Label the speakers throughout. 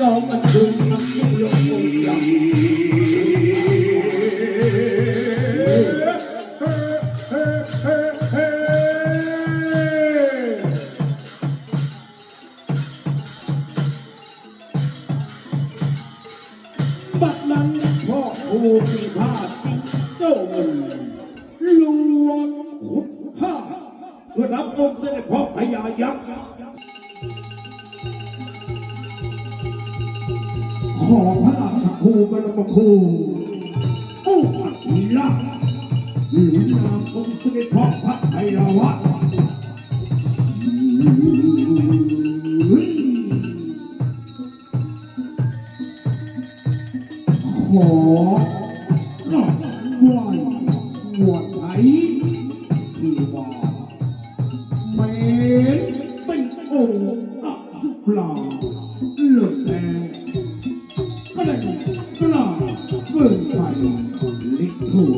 Speaker 1: Sama tunga sila kuya Bắt lăn cho hồ bị hạ tính châu mình Luôn hút hạ Vừa đáp ông sẽ để phó phải giả giặc เพื่องค์เสด็จพ่อพญายักษ์ขอพระราชครูบรมครูอู้อัดวิลาหรือนามองค์เด็จพ่อพระไพรวะขอกราบไหว้หวดไถที่ว่าแม้เป็นองค์อสุปลาเลิศแดง กล้าเกินไปลิกทั่ว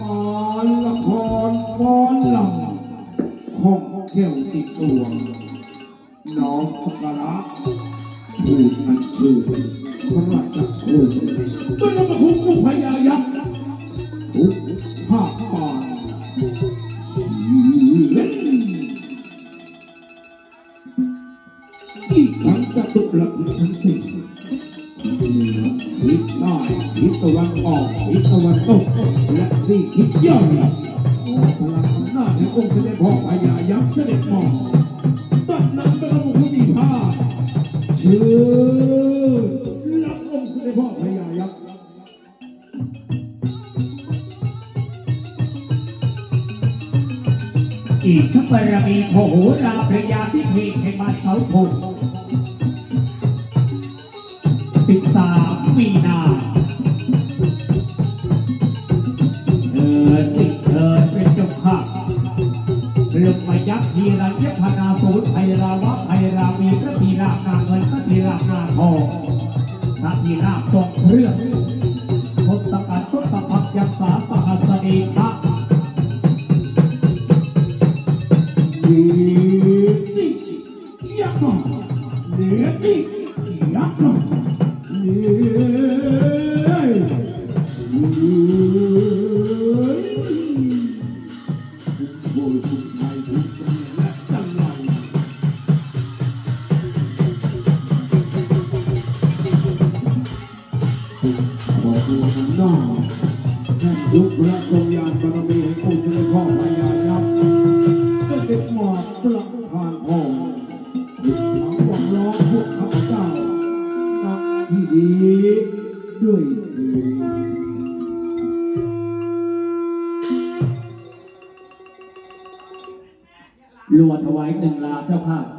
Speaker 1: กอนละครบอนลำของแก้วติดตัวน้องสกกระพูดอันชื่อพระราชครูก็นำมาคุ้มกุ สี่ทิศย่อยขอพลังอำนาจแห่งองค์เสด็จพ่อพญายักษ์เสด็จมองตัดนำไปลงผู้ดีภาคชื่อรับองค์เสด็จพ่อพญายักษ์
Speaker 2: อีกทั้งบารมีโหราพยาที่เพลงให้บ้านเสาธง นาสูตรไพราวะไพรามีพระธีราบนาเงินพระธีราบนาทองพระธีราบทรงเครื่องทศกัณฐ์ทศพักยักษาสหัสดีชะ
Speaker 1: ดีดียักษ์มาเดียดียักษ์เดียโบยคุณไทยคุณเสน่ห์แล ขอดูทางหน้าแห่งยุคพระทรงยานบารมีแห่งองค์เสด็จพ่อพญายักษ์เสด็จมาประทานพรหยุดหวังหวังล้อมพวกข้าพเจ้าณที่นี้ด้วยเถิด
Speaker 2: รัวถวายหนึ่งลาเจ้าค่ะ